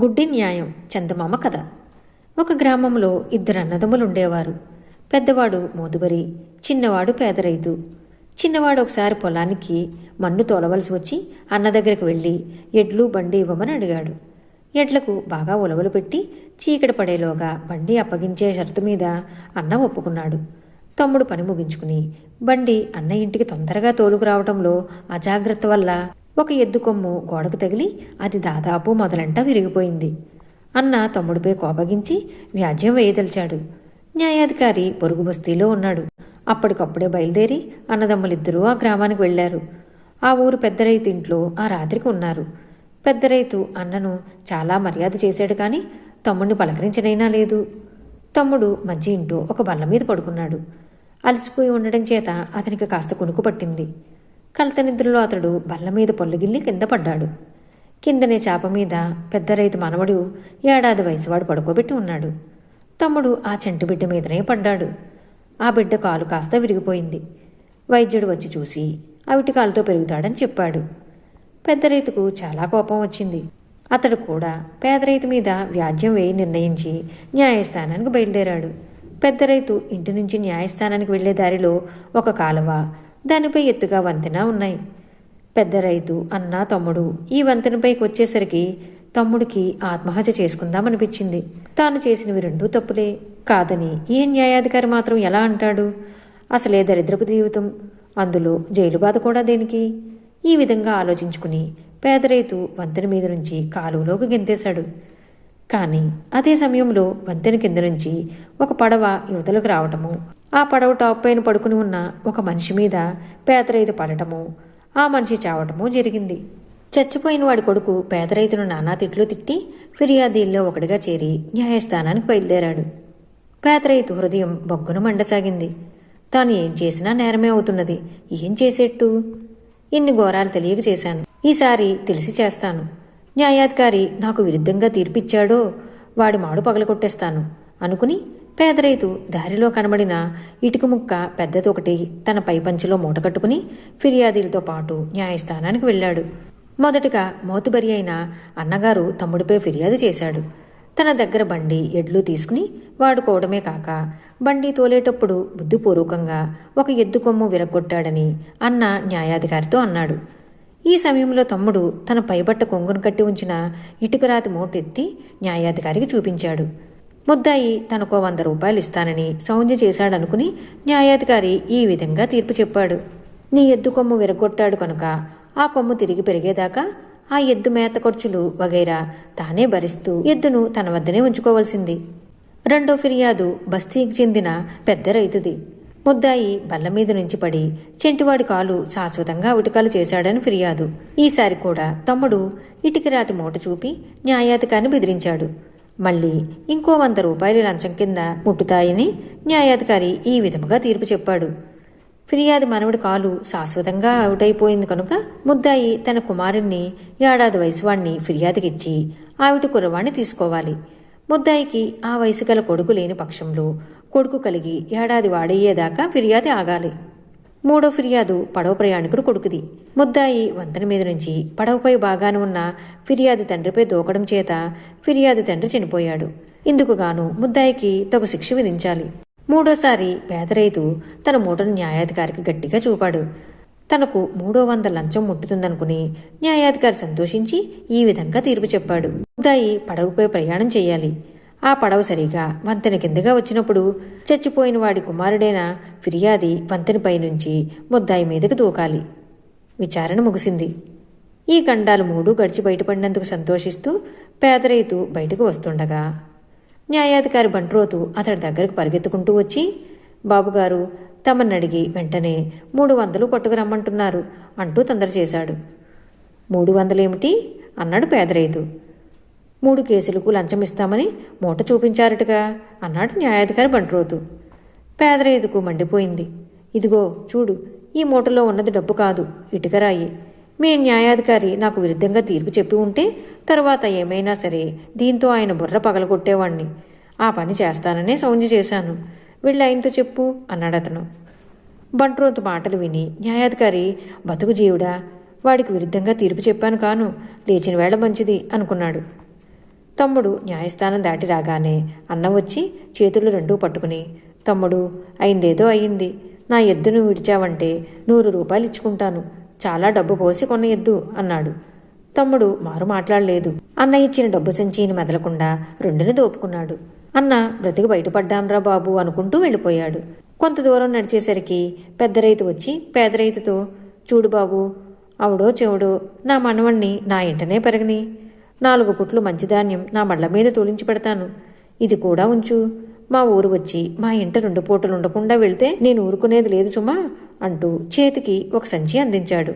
గుడ్డి న్యాయం చందమామ కథ. ఒక గ్రామంలో ఇద్దరు అన్నదమ్ములు ఉండేవారు పెద్దవాడు మోదుబరి చిన్నవాడు పేదరైతు. చిన్నవాడు ఒకసారి పొలానికి మన్ను తోలవలసి వచ్చి అన్న దగ్గరికి వెళ్ళి ఎడ్లు బండి ఇవ్వమని అడిగాడు. ఎడ్లకు బాగా ఉలవలు పెట్టి చీకటి పడేలోగా బండి అప్పగించే షరతు మీద అన్న ఒప్పుకున్నాడు. తమ్ముడు పని ముగించుకుని బండి అన్న ఇంటికి తొందరగా తోలుకురావడంలో అజాగ్రత్త వల్ల ఒక ఎద్దు కొమ్ము గోడకు తగిలి అది దాదాపు మొదలంటా విరిగిపోయింది. అన్న తమ్ముడిపై కోపగించి వ్యాజ్యం వేయదలిచాడు. న్యాయాధికారి పొరుగు బస్తీలో ఉన్నాడు. అప్పటికప్పుడే బయలుదేరి అన్నదమ్ములిద్దరూ ఆ గ్రామానికి వెళ్ళారు ఆ ఊరు పెద్ద రైతు ఇంట్లో ఆ రాత్రికి ఉన్నారు. పెద్ద రైతు అన్నను చాలా మర్యాద చేశాడు కానీ తమ్ముడిని పలకరించనైనా లేదు. తమ్ముడు మధ్య ఇంటూ ఒక బల్ల మీద పడుకున్నాడు. అలసిపోయి ఉండడం చేత అతనికి కాస్త కునుకు పట్టింది. కలత నిద్రలో అతడు బల్ల మీద పొల్లగిల్లి కింద పడ్డాడు. కిందనే చేప మీద పెద్ద రైతు మనవడు ఏడాది వయసువాడు పడుకోబెట్టి ఉన్నాడు. తమ్ముడు ఆ చెంటు బిడ్డ మీదనే పడ్డాడు. ఆ బిడ్డ కాలు కాస్త విరిగిపోయింది. వైద్యుడు వచ్చి చూసి అవిటి కాలుతో పెరుగుతాడని చెప్పాడు. పెద్ద రైతుకు చాలా కోపం వచ్చింది. అతడు కూడా పేద రైతు మీద వ్యాజ్యం వేయి నిర్ణయించి న్యాయస్థానానికి బయలుదేరాడు. పెద్ద రైతు ఇంటి నుంచి న్యాయస్థానానికి వెళ్ళే దారిలో ఒక కాలువ దానిపై ఎత్తుగా వంతెన ఉన్నాయి. పెద్ద రైతు అన్న తమ్ముడు ఈ వంతెనపైకి వచ్చేసరికి తమ్ముడికి ఆత్మహత్య చేసుకుందామనిపించింది. తాను చేసినవి రెండూ తప్పులే. కాదని ఏ న్యాయాధికారి మాత్రం ఎలా అంటాడు? అసలే దరిద్రపు జీవితం. అందులో జైలు బాధ కూడా దేనికి? ఈ విధంగా ఆలోచించుకుని పేద రైతు వంతెన మీద నుంచి కాలువలోకి గెంతేశాడు. కానీ అదే సమయంలో వంతెన కింద నుంచి ఒక పడవ యువతలకు రావటము ఆ పడవ టాప్ పైన పడుకుని ఉన్న ఒక మనిషి మీద పేదరైతు పడటము ఆ మనిషి చావటము జరిగింది. చచ్చిపోయిన వాడి కొడుకు పేదరైతును నానా తిట్లు తిట్టి ఫిర్యాదీల్లో ఒకటిగా చేరి న్యాయస్థానానికి బయలుదేరాడు. పేదరైతు హృదయం బొగ్గును మండసాగింది. తాను ఏం చేసినా నేరమే అవుతున్నది. ఏం చేసేట్టు? ఇన్ని ఘోరాలు తెలియక చేశాను. ఈసారి తెలిసి చేస్తాను. న్యాయాధికారి నాకు విరుద్ధంగా తీర్పిచ్చాడో వాడి మాడు పగలగొట్టేస్తాను అనుకుని పేద రైతు దారిలో కనబడిన ఇటుక ముక్క పెద్దదొకటి తన పైపంచులో మూట కట్టుకుని ఫిర్యాదీలతో పాటు న్యాయస్థానానికి వెళ్ళాడు. మొదటగా మోతుబరి అయిన అన్నగారు తమ్ముడిపై ఫిర్యాదు చేశాడు. తన దగ్గర బండి ఎడ్లు తీసుకుని వాడుకోవడమే కాక బండి తోలేటప్పుడు బుద్ధిపూర్వకంగా ఒక ఎద్దు కొమ్ము విరగొట్టాడని అన్న న్యాయాధికారితో అన్నాడు. ఈ సమయంలో తమ్ముడు తన పైబట్ట కొంగును కట్టి ఉంచిన ఇటుకరాతి మూటెత్తి న్యాయాధికారికి చూపించాడు. ముద్దాయి తనకు వంద రూపాయలు ఇస్తానని సౌంజ్య చేశాడనుకుని న్యాయాధికారి ఈ విధంగా తీర్పు చెప్పాడు. నీ ఎద్దు కొమ్ము విరగొట్టాడు కనుక ఆ కొమ్ము తిరిగి పెరిగేదాకా ఆ ఎద్దు మేత ఖర్చులు వగైరా తానే భరిస్తూ ఎద్దును తన వద్దనే ఉంచుకోవాల్సింది. రెండో ఫిర్యాదు బస్తీకి చెందిన పెద్ద రైతుది. ముద్దాయి బల్ల మీద నుంచి పడి చెంటివాడి కాలు శాశ్వతంగా ఉటికాలు చేశాడని ఫిర్యాదు. ఈసారి కూడా తమ్ముడు ఇటుకరాతి మూట చూపి న్యాయాధికారిని బెదిరించాడు. మళ్ళీ ఇంకో వంద రూపాయలు లంచం కింద ముట్టుతాయని న్యాయాధికారి ఈ విధముగా తీర్పు చెప్పాడు. ఫిర్యాదు మనవడి కాలు శాశ్వతంగా అవుటైపోయింది కనుక ముద్దాయి తన కుమారుణ్ణి ఏడాది వయసు వాణ్ణి ఫిర్యాదుకిచ్చి ఆవిటి కుర్రవాణ్ణి తీసుకోవాలి. ముద్దాయికి ఆ వయసు గల కొడుకు లేని పక్షంలో కొడుకు కలిగి ఏడాది వాడయ్యేదాకా ఫిర్యాదు ఆగాలి. మూడో ఫిర్యాదు పడవ ప్రయాణికుడు కొడుకుది. ముద్దాయి వంతెన మీద నుంచి పడవపై బాగాన ఉన్న ఫిర్యాదు తండ్రిపై దూకడం చేత ఫిర్యాదు తండ్రి చనిపోయాడు. ఇందుకు గాను ముద్దాయికి తగు శిక్ష విధించాలి. మూడోసారి పేద రైతు తన మూటను న్యాయాధికారికి గట్టిగా చూపాడు. తనకు మూడో వంద లంచం ముట్టుతుందనుకుని న్యాయాధికారి సంతోషించి ఈ విధంగా తీర్పు చెప్పాడు. ముద్దాయి పడవపై ప్రయాణం చేయాలి. ఆ పడవ సరిగా వంతెన కిందగా వచ్చినప్పుడు చచ్చిపోయిన వాడి కుమారుడైన ఫిర్యాది వంతెనపై నుంచి ముద్దాయి మీదకు దూకాలి. విచారణ ముగిసింది. ఈ గండాలు మూడు గడిచి బయటపడినందుకు సంతోషిస్తూ పేదరైతు బయటకు వస్తుండగా న్యాయాధికారి బంట్రోతు అతడి దగ్గరకు పరిగెత్తుకుంటూ వచ్చి బాబుగారు తమని అడిగి వెంటనే మూడు వందలు పట్టుకురమ్మంటున్నారు అంటూ తొందర చేశాడు మూడు వందలేమిటి? అన్నాడు పేదరైతు. మూడు కేసులకు లంచం ఇస్తామని మూట చూపించారటగా అన్నాడు న్యాయాధికారి బంట్రోతు. పేదరైదుకు మండిపోయింది. ఇదిగో చూడు ఈ మూటలో ఉన్నది డబ్బు కాదు ఇటుకరాయి మీ న్యాయాధికారి నాకు విరుద్ధంగా తీర్పు చెప్పి ఉంటే తర్వాత ఏమైనా సరే దీంతో ఆయన బుర్ర పగలగొట్టేవాణ్ణి. ఆ పని చేస్తాననే సౌంజ్య చేశాను. వెళ్ళి ఆయనతో చెప్పు అన్నాడు అతను బంట్రోతు మాటలు విని న్యాయాధికారి బతుకు జీవుడా వాడికి విరుద్ధంగా తీర్పు చెప్పాను కాను లేచిన వేళ మంచిది అనుకున్నాడు. తమ్ముడు న్యాయస్థానం దాటి రాగానే అన్న వచ్చి చేతులు రెండూ పట్టుకుని తమ్ముడు అయిందేదో అయింది. నా ఎద్దును విడిచావంటే నూరు రూపాయలు ఇచ్చుకుంటాను. చాలా డబ్బు పోసి కొన్న ఎద్దు అన్నాడు. తమ్ముడు మారు మాట్లాడలేదు. అన్న ఇచ్చిన డబ్బు సంచిని మెదలకుండా రెండుని దోపుకున్నాడు. అన్న బ్రతికి బయటపడ్డాంరా బాబు అనుకుంటూ వెళ్ళిపోయాడు. కొంత దూరం నడిచేసరికి పెద్ద రైతు వచ్చి పేద రైతుతో చూడు బాబు అవుడో చెవుడో నా మనవణ్ణి నా ఇంటనే పెరగని నాలుగు పుట్లు మంచి ధాన్యం నా మళ్ళ మీద తోలించి పెడతాను. ఇది కూడా ఉంచు. మా ఊరు వచ్చి మా ఇంట రెండు పూటలు ఉండకుండా వెళ్తే నేను ఊరుకునేది లేదు సుమా అంటూ చేతికి ఒక సంచి అందించాడు.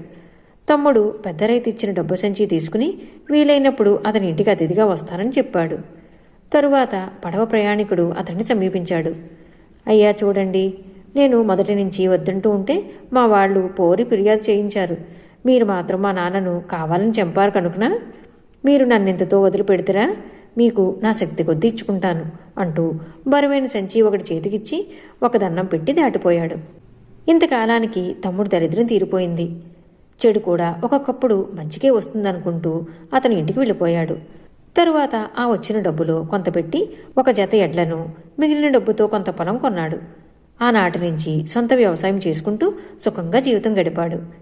తమ్ముడు పెద్ద రైతు ఇచ్చిన డబ్బు సంచి తీసుకుని వీలైనప్పుడు అతని ఇంటికి అతిథిగా వస్తానని చెప్పాడు. తరువాత పడవ ప్రయాణికుడు అతన్ని సమీపించాడు. అయ్యా చూడండి నేను మొదటి నుంచి వద్దంటూ ఉంటే మా వాళ్ళు పోరి ఫిర్యాదు చేయించారు. మీరు మాత్రం మా నాన్నను కావాలని చంపారు కనుకనా? మీరు నన్నింతతో వదిలిపెడతారా? మీకు నా శక్తి కొద్దీ ఇచ్చుకుంటాను అంటూ బరువైన సంచి ఒకటి చేతికిచ్చి ఒక దండం పెట్టి దాటిపోయాడు. ఇంతకాలానికి తమ్ముడు దరిద్రం తీరిపోయింది. చెడు కూడా ఒక్కొక్కప్పుడు మంచికే వస్తుందనుకుంటూ అతని ఇంటికి వెళ్ళిపోయాడు. తరువాత ఆ వచ్చిన డబ్బులో కొంత పెట్టి ఒక జత ఎడ్లను మిగిలిన డబ్బుతో కొంత పొలం కొన్నాడు. ఆనాటి నుంచి సొంత వ్యవసాయం చేసుకుంటూ సుఖంగా జీవితం గడిపాడు.